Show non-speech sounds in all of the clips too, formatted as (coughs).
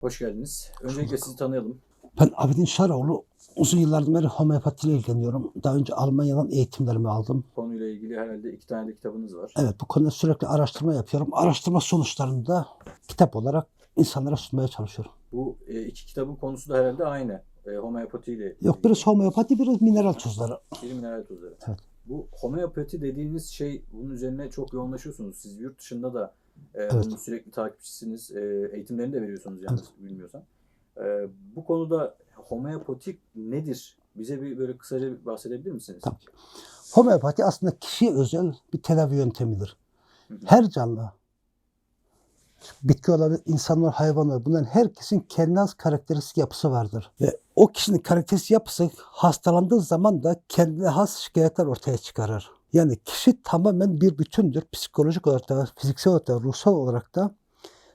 Hoş geldiniz. Öncelikle sizi tanıyalım. Ben Abidin Şaroğlu. Uzun yıllardan beri homeopati ile ilgileniyorum. Daha önce Almanya'dan eğitimlerimi aldım. Konuyla ilgili herhalde iki tane de kitabınız var. Evet bu konuda sürekli araştırma yapıyorum. Araştırma sonuçlarını da kitap olarak insanlara sunmaya çalışıyorum. Bu e, iki kitabın konusu da herhalde aynı. E, homeopati ile Yok birisi homeopati, birisi mineral tuzları. Biri mineral tuzları. Evet. Bu homeopati dediğiniz şey bunun üzerine çok yoğunlaşıyorsunuz. Siz yurt dışında da e, Evet. bunun sürekli takipçisiniz. E, eğitimlerini de veriyorsunuz yalnız bilmiyorsam. E, bu konuda homeopatik nedir? Bize bir böyle kısaca bahsedebilir misiniz? Tabii. Homeopati aslında kişiye özel bir tedavi yöntemidir. Hı hı. Her canlı, bitki olabilir, insanlar, hayvanlar bunların herkesin kendine has karakteristik yapısı vardır. Ve o kişinin karakteristik yapısı hastalandığı zaman da kendine has şikayetler ortaya çıkarır. Yani kişi tamamen bir bütündür. Psikolojik olarak da, fiziksel olarak da, ruhsal olarak da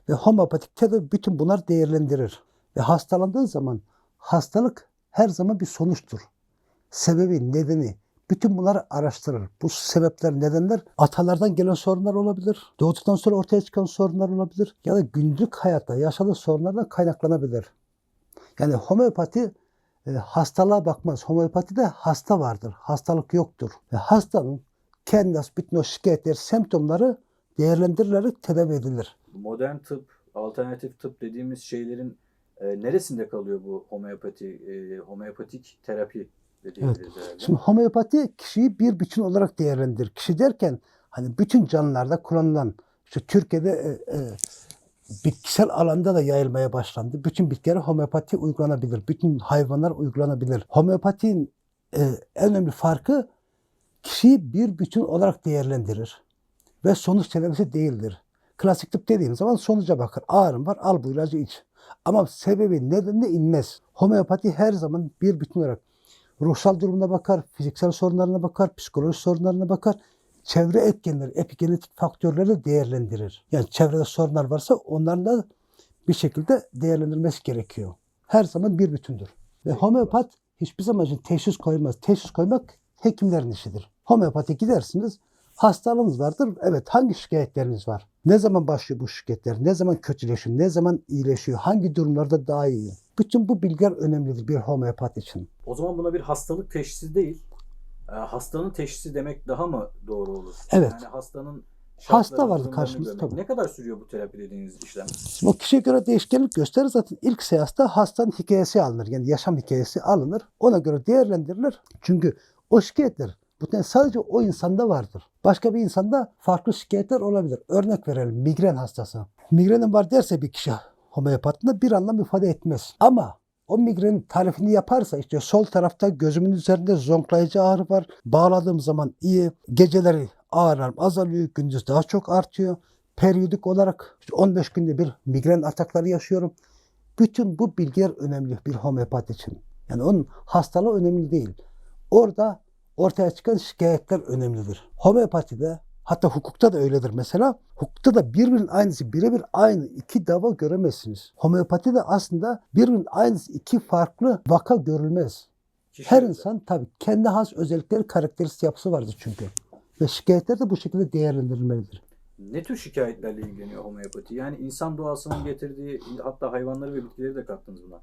ve homeopatik tedavi bütün bunlar değerlendirir. Ve hastalandığı zaman hastalık her zaman bir sonuçtur. Sebebi, nedeni, bütün bunları araştırır. Bu sebepler, nedenler atalardan gelen sorunlar olabilir. Doğduktan sonra ortaya çıkan sorunlar olabilir. Ya da günlük hayatta yaşadığı sorunlardan kaynaklanabilir. Yani homeopati e, hastalığa bakmaz. Homeopatide hasta vardır. Hastalık yoktur. Ve hastanın kendi has bütün o şikayetler, semptomları değerlendirilerek tedavi edilir. Modern tıp, alternatif tıp dediğimiz şeylerin e, neresinde kalıyor bu homeopati, e, homeopatik terapi de diyebiliriz herhalde. Şimdi homeopati kişiyi bir bütün olarak değerlendirir. Kişi derken hani bütün canlılarda kullanılan işte Türkiye'de e, e, bitkisel alanda da yayılmaya başlandı. Bütün bitkilere homeopati uygulanabilir. Bütün hayvanlar uygulanabilir. Homeopatinin e, en önemli farkı kişiyi bir bütün olarak değerlendirir. Ve sonuç tedavisi değildir. Klasik tıp dediğim zaman sonuca bakar. Ağrım var al bu ilacı iç. Ama sebebi nedenine inmez. Homeopati her zaman bir bütün olarak ruhsal durumuna bakar, fiziksel sorunlarına bakar, psikolojik sorunlarına bakar. Çevre etkenleri, epigenetik faktörleri değerlendirir. Yani çevrede sorunlar varsa onların da bir şekilde değerlendirilmesi gerekiyor. Her zaman bir bütündür. Ve homeopat hiçbir zaman için teşhis koymaz. Teşhis koymak hekimlerin işidir. Homeopati gidersiniz, hastalığınız vardır. Evet hangi şikayetleriniz var? Ne zaman başlıyor bu şikayetler? Ne zaman kötüleşiyor? Ne zaman iyileşiyor? Hangi durumlarda daha iyi? Bütün bu bilgiler önemlidir bir homeopat için. O zaman buna bir hastalık teşhisi değil, hastanın teşhisi demek daha mı doğru olur? Evet. Yani hastanın Hasta durumlarını karşımızda, tabii. Ne kadar sürüyor bu terapi dediğiniz işlem? Şimdi o kişiye göre değişkenlik gösterir. Zaten ilk seansta hastanın hikayesi alınır. Yani yaşam hikayesi alınır. Ona göre değerlendirilir. Çünkü o şikayetler bu ne sadece o insanda vardır. Başka bir insanda farklı şikayetler olabilir. Örnek verelim migren hastası. Migrenim var derse bir kişi homeopatında bir anlam ifade etmez. Ama o migrenin tarifini yaparsa işte sol tarafta gözümün üzerinde zonklayıcı ağrı var. Bağladığım zaman iyi. Geceleri ağrılarım azalıyor. Gündüz daha çok artıyor. Periyodik olarak işte 15 günde bir migren atakları yaşıyorum. Bütün bu bilgiler önemli bir homeopat için. Yani onun hastalığı önemli değil. Orada ortaya çıkan şikayetler önemlidir. Homeopatide hatta hukukta da öyledir mesela. Hukukta da birbirinin aynısı birebir aynı iki dava göremezsiniz. Homeopatide aslında birbirinin aynısı iki farklı vaka görülmez. Her insan tabii kendi has özellikleri, karakteristik yapısı vardır çünkü. Ve şikayetler de bu şekilde değerlendirilmelidir. Ne tür şikayetlerle ilgileniyor homeopati? Yani insan doğasının getirdiği hatta hayvanları ve bitkileri de kattınız buna.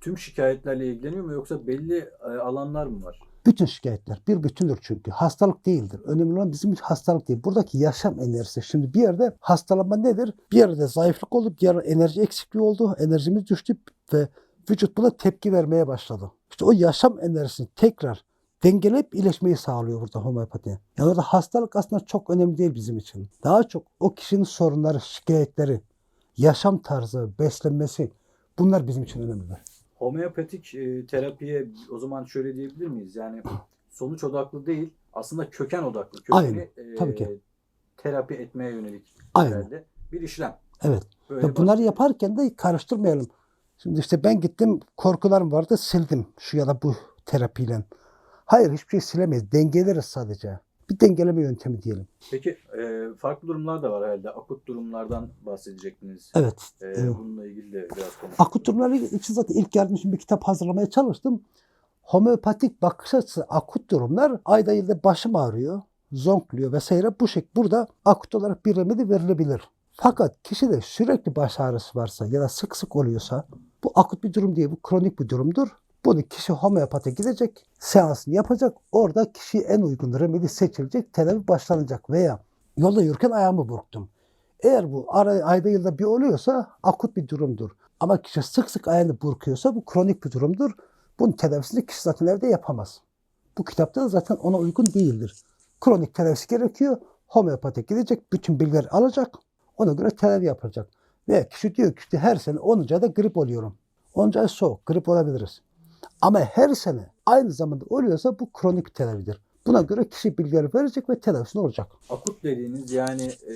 Tüm şikayetlerle ilgileniyor mu yoksa belli e, alanlar mı var? Bütün şikayetler bir bütündür çünkü. Hastalık değildir. Önemli olan bizim için hastalık değil. Buradaki yaşam enerjisi. Şimdi bir yerde hastalanma nedir? Bir yerde zayıflık oldu, bir yerde enerji eksikliği oldu. Enerjimiz düştü ve vücut buna tepki vermeye başladı. İşte o yaşam enerjisini tekrar dengeleyip iyileşmeyi sağlıyor burada homeopati. Yani orada hastalık aslında çok önemli değil bizim için. Daha çok o kişinin sorunları, şikayetleri, yaşam tarzı, beslenmesi bunlar bizim için önemlidir. Homeopatik e, terapiye o zaman şöyle diyebilir miyiz? Yani sonuç odaklı değil, aslında köken odaklı. Kökeni Aynen, e, tabii ki. terapi etmeye yönelik Aynen. herhalde bir işlem. Evet. Böyle Ve bunları yaparken de karıştırmayalım. Şimdi işte ben gittim korkularım vardı sildim şu ya da bu terapiyle. Hayır hiçbir şey silemeyiz. Dengeleriz sadece. Bir dengeleme yöntemi diyelim. Peki e, farklı durumlar da var herhalde. Akut durumlardan bahsedecektiniz. Evet. E, evet. bununla ilgili de biraz konuşalım. Akut durumları için zaten ilk yardım için bir kitap hazırlamaya çalıştım. Homeopatik bakış açısı akut durumlar ayda yılda başım ağrıyor, zonkluyor vesaire bu şekilde burada akut olarak bir remedi verilebilir. Fakat kişide sürekli baş ağrısı varsa ya da sık sık oluyorsa bu akut bir durum değil, bu kronik bir durumdur. Bunu kişi homeopata gidecek, seansını yapacak. Orada kişiye en uygun remedi seçilecek, tedavi başlanacak. Veya yolda yürürken ayağımı burktum. Eğer bu ara, ayda yılda bir oluyorsa akut bir durumdur. Ama kişi sık sık ayağını burkuyorsa bu kronik bir durumdur. Bunun tedavisini kişi zaten evde yapamaz. Bu kitapta zaten ona uygun değildir. Kronik tedavisi gerekiyor. Homeopati gidecek, bütün bilgileri alacak. Ona göre tedavi yapılacak. Ve kişi diyor ki işte her sene 10. ayda grip oluyorum. 10. ay soğuk, grip olabiliriz. Ama her sene aynı zamanda oluyorsa bu kronik tedavidir. Buna göre kişi bilgileri verecek ve tedavisini olacak. Akut dediğiniz yani e,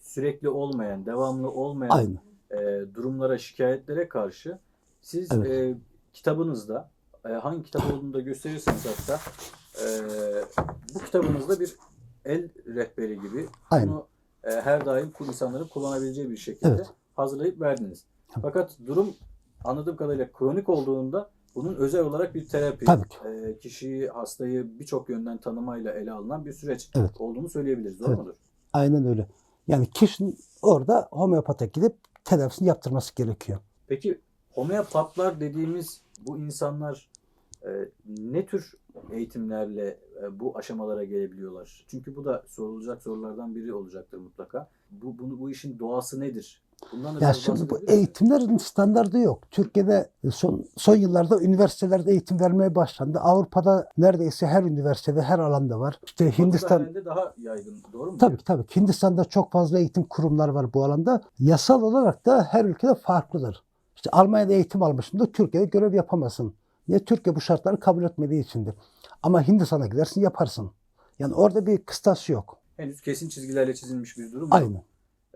sürekli olmayan, devamlı olmayan Aynı. e, durumlara, şikayetlere karşı siz Evet. e, kitabınızda e, hangi kitap olduğunu da gösterirseniz hatta e, bu kitabınızda bir el rehberi gibi Aynen. bunu e, her daim insanların kullanabileceği bir şekilde Evet. hazırlayıp verdiniz. Fakat durum anladığım kadarıyla kronik olduğunda bunun özel olarak bir terapi, Tabii ki. e, kişiyi, hastayı birçok yönden tanımayla ele alınan bir süreç Evet. olduğunu söyleyebiliriz. Doğru Evet. mudur? Aynen öyle. Yani kişinin orada homeopata gidip tedavisini yaptırması gerekiyor. Peki homeopatlar dediğimiz bu insanlar e, ne tür eğitimlerle e, bu aşamalara gelebiliyorlar? Çünkü bu da sorulacak sorulardan biri olacaktır mutlaka. Bu bunu bu işin doğası nedir? Ya şimdi bu eğitimlerin standardı yok. Türkiye'de son, son yıllarda üniversitelerde eğitim vermeye başlandı. Avrupa'da neredeyse her üniversitede, her alanda var. İşte Hindistan, daha yaygın. Doğru mu? tabii ki tabii. Hindistan'da çok fazla eğitim kurumlar var bu alanda. Yasal olarak da her ülkede farklıdır. İşte Almanya'da eğitim almışsın da Türkiye'de görev yapamazsın. Niye? Türkiye bu şartları kabul etmediği içindir. Ama Hindistan'a gidersin yaparsın. Yani orada bir kıstas yok. Henüz kesin çizgilerle çizilmiş bir durum yok.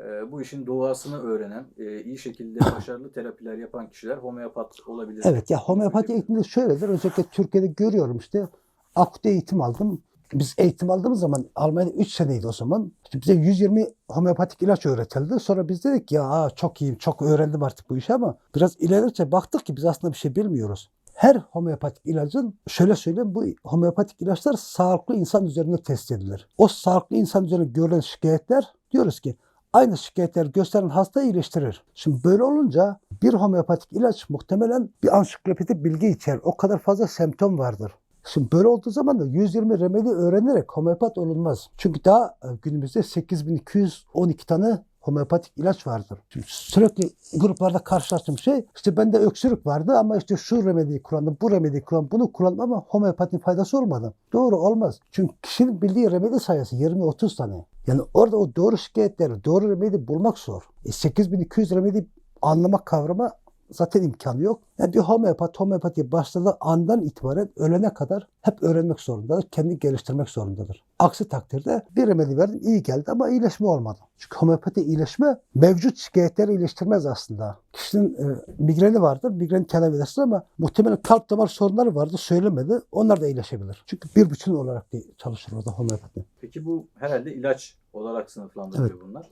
Aynı. E, bu işin doğasını öğrenen, e, iyi şekilde başarılı terapiler yapan kişiler homeopat olabilir. Evet ya homeopati eğitimde şöyledir. Özellikle Türkiye'de görüyorum işte akut eğitim aldım. Biz eğitim aldığımız zaman Almanya'da 3 seneydi o zaman. İşte bize 120 homeopatik ilaç öğretildi. Sonra biz dedik ki, ya çok iyiyim, çok öğrendim artık bu işi ama biraz ilerledikçe baktık ki biz aslında bir şey bilmiyoruz. Her homeopatik ilacın şöyle söyleyeyim bu homeopatik ilaçlar sağlıklı insan üzerinde test edilir. O sağlıklı insan üzerinde görülen şikayetler diyoruz ki aynı şikayetler gösteren hasta iyileştirir. Şimdi böyle olunca bir homeopatik ilaç muhtemelen bir ansiklopedi bilgi içerir. O kadar fazla semptom vardır. Şimdi böyle olduğu zaman da 120 remedi öğrenerek homeopat olunmaz. Çünkü daha e, günümüzde 8212 tane homeopatik ilaç vardır. Sürekli gruplarda karşılaştığım şey işte bende öksürük vardı ama işte şu remediyi kullandım, bu remediyi kullandım, bunu kullandım ama homeopatinin faydası olmadı. Doğru olmaz. Çünkü kişinin bildiği remedi sayısı 20-30 tane. Yani orada o doğru şikayetleri, doğru remedi bulmak zor. E 8200 remedi anlamak, kavrama zaten imkanı yok. Yani bir homeopat homeopatiye başladığı andan itibaren ölene kadar hep öğrenmek zorundadır. Kendini geliştirmek zorundadır. Aksi takdirde bir remedi verdim iyi geldi ama iyileşme olmadı. Çünkü homeopati iyileşme mevcut şikayetleri iyileştirmez aslında. Kişinin e, migreni vardır. Migreni tedavi edersin ama muhtemelen kalp damar sorunları vardı söylemedi. Onlar da iyileşebilir. Çünkü bir bütün olarak çalışır orada homeopati. Peki bu herhalde ilaç olarak sınıflandırılıyor Evet. bunlar.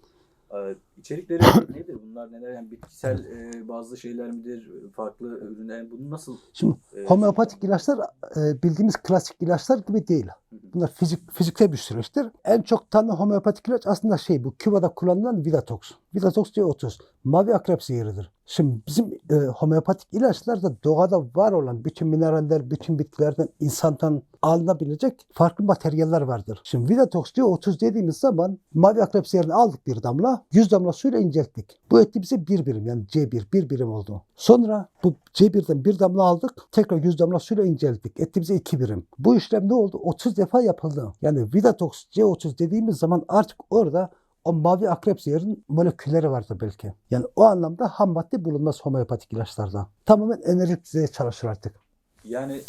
Ee, İçerikleri (coughs) nedir bunlar? Neler yani bitkisel e, bazı şeyler midir? Farklı ürünler? Yani bunu nasıl? Şimdi e, Homeopatik ilaçlar e, bildiğimiz klasik ilaçlar gibi değil. Bunlar fizik, fiziksel bir süreçtir. En çok tanınan homeopatik ilaç aslında şey bu Küba'da kullanılan Vidatox. Vidatox C30. Mavi akrep zehridir. Şimdi bizim e, homeopatik ilaçlar da doğada var olan bütün mineraller, bütün bitkilerden, insandan alınabilecek farklı materyaller vardır. Şimdi Vidatox C30 dediğimiz zaman mavi akrep zehrini aldık bir damla, 100 damla suyla incelttik. Bu etti bize bir birim yani C1 bir birim oldu. Sonra bu C1'den bir damla aldık, tekrar 100 damla suyla incelttik. Etti bize iki birim. Bu işlem ne oldu? 30 defa yapıldı. Yani Vidatox C30 dediğimiz zaman artık orada o mavi akrep zehrin molekülleri vardır belki. Yani o anlamda ham madde bulunmaz homeopatik ilaçlarda. Tamamen enerjik düzeye çalışır artık. Yani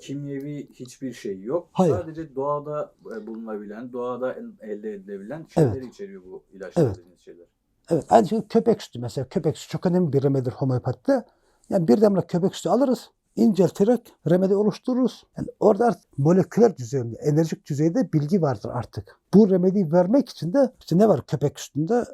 kimyevi hiçbir şey yok. Hayır. Sadece doğada e, bulunabilen, doğada el- elde edilebilen şeyleri Evet. içeriyor bu ilaçlar Evet. dediğiniz şeyler. Evet aynı şey köpek sütü mesela. Köpek sütü çok önemli bir remedidir homeopatide. Yani bir damla köpek sütü alırız. İncelterek remedi oluştururuz. Yani orada artık moleküler düzeyde, enerjik düzeyde bilgi vardır artık. Bu remediyi vermek için de işte ne var köpek üstünde?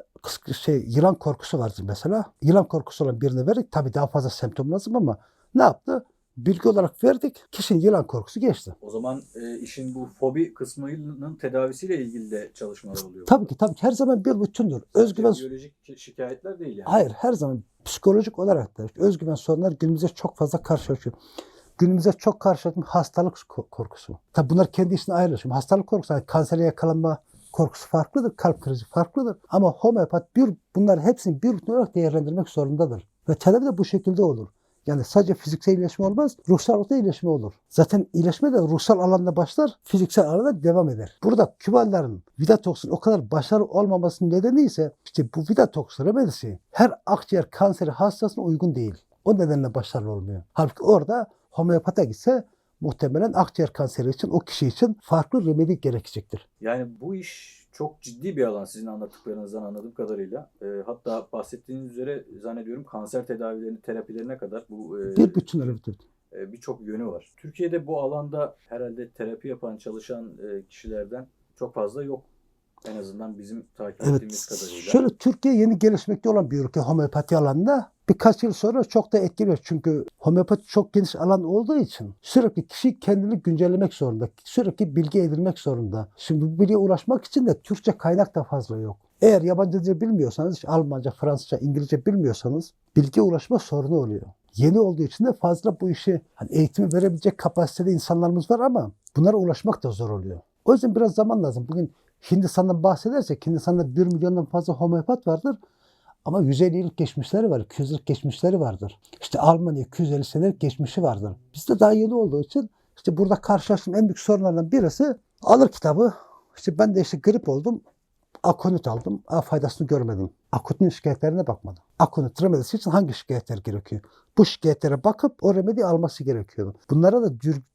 Şey, yılan korkusu vardır mesela. Yılan korkusu olan birine verdik. Tabii daha fazla semptom lazım ama ne yaptı? bilgi olarak verdik. Kişinin yılan korkusu geçti. O zaman e, işin bu fobi kısmının tedavisiyle ilgili de çalışmalar oluyor. Tabii ki tabii ki her zaman bir bütündür. Özgüven Biyolojik şi- şikayetler değil yani. Hayır her zaman psikolojik olarak da özgüven sorunlar günümüzde çok fazla karşılaşıyor. Günümüzde çok karşılaştığım hastalık ko- korkusu. Tabi bunlar kendi içinde ayrı. Şimdi hastalık korkusu, yani kansere yakalanma korkusu farklıdır, kalp krizi farklıdır. Ama homeopat bir, bunların hepsini bir bütün olarak değerlendirmek zorundadır. Ve tedavi de bu şekilde olur. Yani sadece fiziksel iyileşme olmaz, ruhsal olarak da iyileşme olur. Zaten iyileşme de ruhsal alanda başlar, fiziksel alanda devam eder. Burada Kübalıların vida toksin o kadar başarılı olmamasının nedeni ise işte bu vida toksin remedisi her akciğer kanseri hastasına uygun değil. O nedenle başarılı olmuyor. Halbuki orada homeopata gitse muhtemelen akciğer kanseri için o kişi için farklı remedi gerekecektir. Yani bu iş çok ciddi bir alan sizin anlattıklarınızdan anladığım kadarıyla. E, hatta bahsettiğiniz üzere zannediyorum kanser tedavilerini, terapilerine kadar bu e, Bir bütün önemlidir. e, birçok yönü var. Türkiye'de bu alanda herhalde terapi yapan, çalışan e, kişilerden çok fazla yok. En azından bizim takip Evet. ettiğimiz kadarıyla. Şöyle Türkiye yeni gelişmekte olan bir ülke homeopati alanında. Birkaç yıl sonra çok da etkili. Çünkü homeopati çok geniş alan olduğu için sürekli kişi kendini güncellemek zorunda. Sürekli bilgi edinmek zorunda. Şimdi bu bilgiye ulaşmak için de Türkçe kaynak da fazla yok. Eğer yabancı dil bilmiyorsanız, işte Almanca, Fransızca, İngilizce bilmiyorsanız bilgiye ulaşma sorunu oluyor. Yeni olduğu için de fazla bu işi hani eğitimi verebilecek kapasitede insanlarımız var ama bunlara ulaşmak da zor oluyor. O yüzden biraz zaman lazım. Bugün Hindistan'dan bahsedersek Hindistan'da 1 milyondan fazla homeopat vardır. Ama 150 yıllık geçmişleri var, 200 yıllık geçmişleri vardır. İşte Almanya 250 senelik geçmişi vardır. Bizde daha yeni olduğu için işte burada karşılaştığım en büyük sorunlardan birisi alır kitabı. İşte ben de işte grip oldum. Akonit aldım. Aa, faydasını görmedim. Akonit'in şikayetlerine bakmadım. Akonit remedisi için hangi şikayetler gerekiyor? Bu şikayetlere bakıp o remediyi alması gerekiyordu. Bunlara da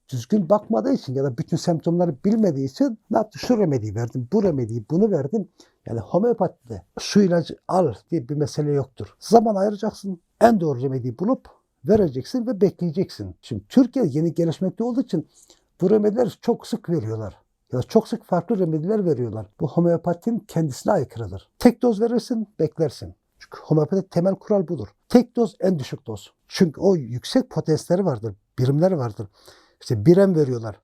düzgün bakmadığı için ya da bütün semptomları bilmediği için ne yaptı? Şu remediyi verdim, bu remediyi, bunu verdim. Yani homeopatide şu ilacı al diye bir mesele yoktur. Zaman ayıracaksın. En doğru remediyi bulup vereceksin ve bekleyeceksin. Şimdi Türkiye yeni gelişmekte olduğu için bu remedileri çok sık veriyorlar. Ya da çok sık farklı remediler veriyorlar. Bu homeopatinin kendisine aykırıdır. Tek doz verirsin, beklersin. Çünkü homeopati temel kural budur. Tek doz en düşük doz. Çünkü o yüksek potensleri vardır, birimleri vardır. İşte birem veriyorlar.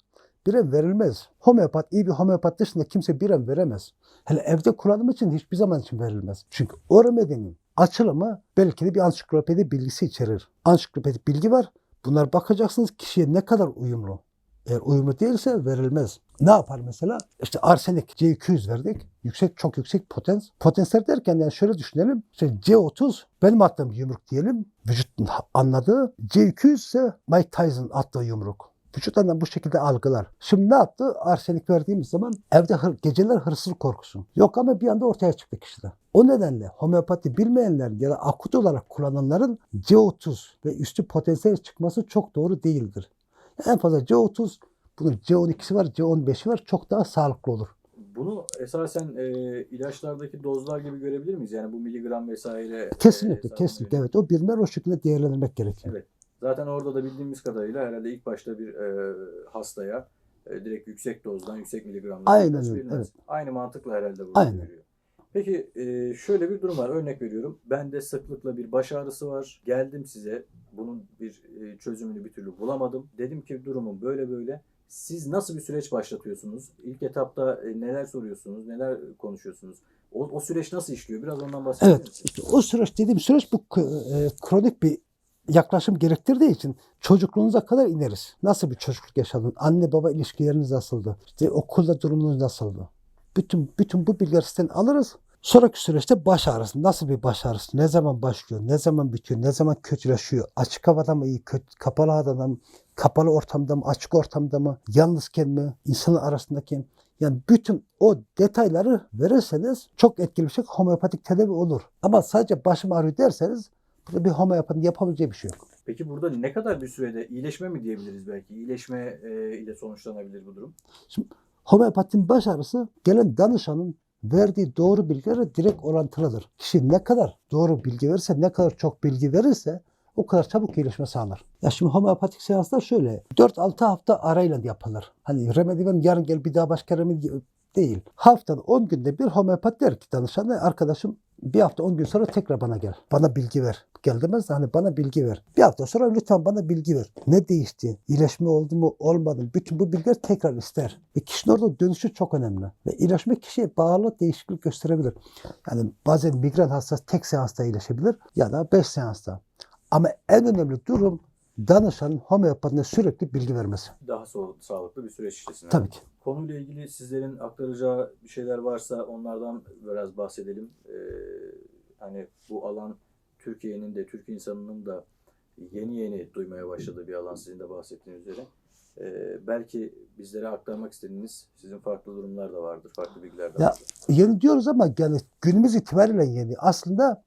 Birem verilmez. Homeopat, iyi bir homeopat dışında kimse birem veremez. Hele evde kullanım için hiçbir zaman için verilmez. Çünkü o remedinin açılımı belki de bir ansiklopedi bilgisi içerir. Ansiklopedik bilgi var. Bunlar bakacaksınız kişiye ne kadar uyumlu. Eğer uyumlu değilse verilmez. Ne yapar mesela? İşte arsenik C200 verdik. Yüksek, çok yüksek potens. Potensler derken yani şöyle düşünelim. İşte C30 benim attığım yumruk diyelim. Vücutun anladığı. C200 ise Mike Tyson attığı yumruk. Vücut anlam bu şekilde algılar. Şimdi ne yaptı? Arsenik verdiğimiz zaman evde hır, geceler hırsızlık korkusu. Yok ama bir anda ortaya çıktı kişide. O nedenle homeopati bilmeyenlerin ya da akut olarak kullananların C30 ve üstü potansiyel çıkması çok doğru değildir. En fazla C30, bunun C12'si var, C15'i var. Çok daha sağlıklı olur. Bunu esasen e, ilaçlardaki dozlar gibi görebilir miyiz? Yani bu miligram vesaire. e, Kesinlikle, hesabı kesinlikle. Evet, o birimler o şekilde değerlendirmek gerekiyor. Evet. Zaten orada da bildiğimiz kadarıyla herhalde ilk başta bir e, hastaya e, direkt yüksek dozdan, yüksek miligramdan Aynen öyle, evet. Aynı mantıkla herhalde burada Aynen. görüyor. Peki e, şöyle bir durum var. Örnek veriyorum. Bende sıklıkla bir baş ağrısı var. Geldim size. Bunun bir e, çözümünü bir türlü bulamadım. Dedim ki durumum böyle böyle. Siz nasıl bir süreç başlatıyorsunuz? İlk etapta e, neler soruyorsunuz? Neler konuşuyorsunuz? O, o süreç nasıl işliyor? Biraz ondan bahseder Evet, o süreç dediğim süreç bu e, kronik bir yaklaşım gerektirdiği için çocukluğunuza kadar ineriz. Nasıl bir çocukluk yaşadın? Anne baba ilişkileriniz nasıldı? İşte okulda durumunuz nasıldı? Bütün bütün bu bilgileri sizden alırız. Sonraki süreçte baş ağrısı. Nasıl bir baş ağrısı? Ne zaman başlıyor? Ne zaman bitiyor? Ne zaman kötüleşiyor? Açık havada mı iyi? Kötü, kapalı havada mı? Kapalı ortamda mı? Açık ortamda mı? Yalnızken mi? İnsanın arasındaki yani bütün o detayları verirseniz çok etkili bir şey homeopatik tedavi olur. Ama sadece başım ağrıyor derseniz burada bir homeopatın yapabileceği bir şey yok. Peki burada ne kadar bir sürede iyileşme mi diyebiliriz belki? İyileşme e, ile sonuçlanabilir bu durum. Homeopatinin baş ağrısı gelen danışanın verdiği doğru bilgilere direkt orantılıdır. Kişi ne kadar doğru bilgi verirse, ne kadar çok bilgi verirse o kadar çabuk iyileşme sağlar. Ya şimdi homeopatik seanslar şöyle 4-6 hafta arayla yapılır. Hani remedi verin yarın gel bir daha başka remedi değil. Haftada 10 günde bir homeopat der ki danışana arkadaşım Bir hafta 10 gün sonra tekrar bana gel. Bana bilgi ver. Gel demez de hani bana bilgi ver. Bir hafta sonra lütfen bana bilgi ver. Ne değişti? İyileşme oldu mu olmadı mı? Bütün bu bilgiler tekrar ister. Ve kişinin orada dönüşü çok önemli. Ve iyileşme kişiye bağlı değişiklik gösterebilir. Yani bazen migren hastası tek seansta iyileşebilir ya da 5 seansta. Ama en önemli durum danışanın homeopatine sürekli bilgi vermesi. Daha so- sağlıklı bir süreç içerisinde. Tabii ki. Konuyla ilgili sizlerin aktaracağı bir şeyler varsa onlardan biraz bahsedelim. Ee, hani bu alan Türkiye'nin de Türk insanının da yeni yeni duymaya başladığı bir alan sizin de bahsettiğiniz üzere. Ee, belki bizlere aktarmak istediğiniz sizin farklı durumlar da vardır, farklı bilgiler de Ya, vardır. Yeni diyoruz ama yani günümüz itibariyle yeni. Aslında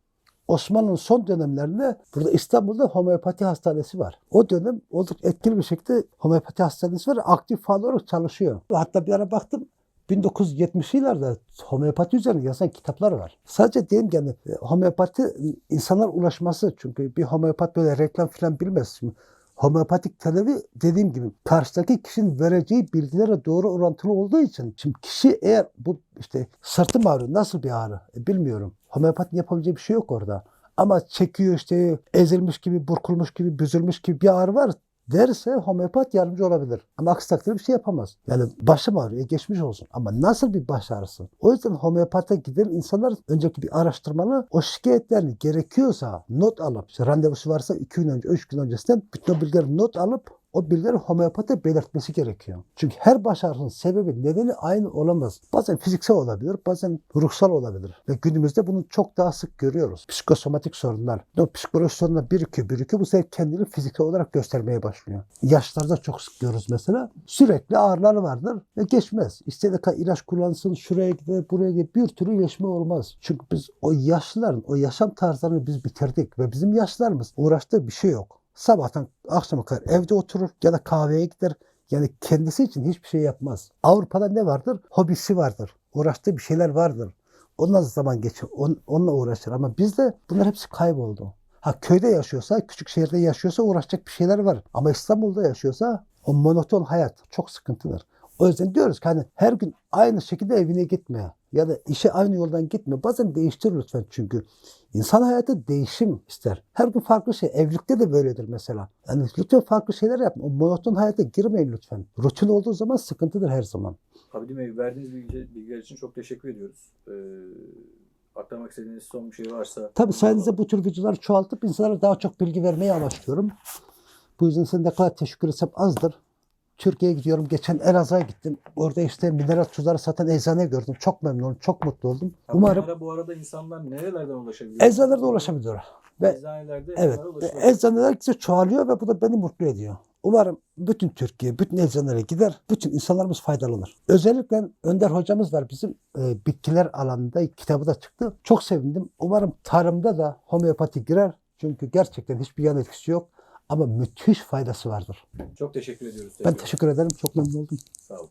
Osmanlı'nın son dönemlerinde burada İstanbul'da homeopati hastanesi var. O dönem oldukça etkili bir şekilde homeopati hastanesi var. Aktif faal olarak çalışıyor. Hatta bir ara baktım 1970'li yıllarda homeopati üzerine yazan kitaplar var. Sadece diyeyim ki yani e, homeopati insanlar ulaşması çünkü bir homeopat böyle reklam falan bilmez. Şimdi homeopatik tedavi dediğim gibi karşıdaki kişinin vereceği bilgilere doğru orantılı olduğu için şimdi kişi eğer bu işte sırtım ağrıyor nasıl bir ağrı E, bilmiyorum. Homeopatın yapabileceği bir şey yok orada. Ama çekiyor işte ezilmiş gibi, burkulmuş gibi, büzülmüş gibi bir ağrı var derse homeopat yardımcı olabilir. Ama aksi takdirde bir şey yapamaz. Yani başım ağrıyor, e, geçmiş olsun. Ama nasıl bir baş ağrısı? O yüzden homeopata giden insanlar önceki bir araştırmalı o şikayetlerini gerekiyorsa not alıp, işte randevusu varsa 2 gün önce, 3 gün öncesinden bütün bilgileri not alıp o bilgileri homeopata belirtmesi gerekiyor. Çünkü her baş ağrısının sebebi, nedeni aynı olamaz. Bazen fiziksel olabilir, bazen ruhsal olabilir. Ve günümüzde bunu çok daha sık görüyoruz. Psikosomatik sorunlar. O psikolojik sorunlar birikiyor, birikiyor. Bu sefer kendini fiziksel olarak göstermeye başlıyor. Yaşlarda çok sık görürüz mesela. Sürekli ağrılar vardır ve geçmez. İstediği kadar ilaç kullansın, şuraya gider, buraya gider. Bir türlü iyileşme olmaz. Çünkü biz o yaşlıların, o yaşam tarzlarını biz bitirdik ve bizim yaşlarımız uğraştığı bir şey yok. Sabahtan akşama kadar evde oturur ya da kahveye gider. Yani kendisi için hiçbir şey yapmaz. Avrupa'da ne vardır? Hobisi vardır. Uğraştığı bir şeyler vardır. Onunla zaman geçir. on- onunla uğraşır. Ama bizde bunlar hepsi kayboldu. Ha köyde yaşıyorsa, küçük şehirde yaşıyorsa uğraşacak bir şeyler var. Ama İstanbul'da yaşıyorsa o monoton hayat çok sıkıntıdır. O yüzden diyoruz ki hani her gün aynı şekilde evine gitme ya da işe aynı yoldan gitme. Bazen değiştir lütfen çünkü insan hayatı değişim ister. Her gün farklı şey. Evlilikte de böyledir mesela. Yani lütfen farklı şeyler yapma. O monoton hayata girmeyin lütfen. Rutin olduğu zaman sıkıntıdır her zaman. Abdi Bey verdiğiniz bilgi- bilgiler için çok teşekkür ediyoruz. Ee, aktarmak istediğiniz son bir şey varsa. Tabii sayenizde bu tür videoları çoğaltıp insanlara daha çok bilgi vermeyi amaçlıyorum. Bu yüzden size ne kadar teşekkür etsem azdır. Türkiye'ye gidiyorum. Geçen Elazığ'a gittim. Orada işte mineral tuzları satan eczane gördüm. Çok memnunum. Çok mutlu oldum. Ha, Umarım bunlara bu arada insanlar nerelerden ulaşabiliyor? eczanelerde ulaşabiliyor. Ve Eczanelerde Evet, eczaneler gittikçe çoğalıyor ve bu da beni mutlu ediyor. Umarım bütün Türkiye, bütün eczanelere gider, bütün insanlarımız faydalanır. Özellikle Önder hocamız var bizim e, bitkiler alanında kitabı da çıktı. Çok sevindim. Umarım tarımda da homeopati girer. Çünkü gerçekten hiçbir yan etkisi yok ama müthiş faydası vardır. Çok teşekkür ediyoruz. Ben teşekkür ederim. Çok memnun oldum. Sağ olun.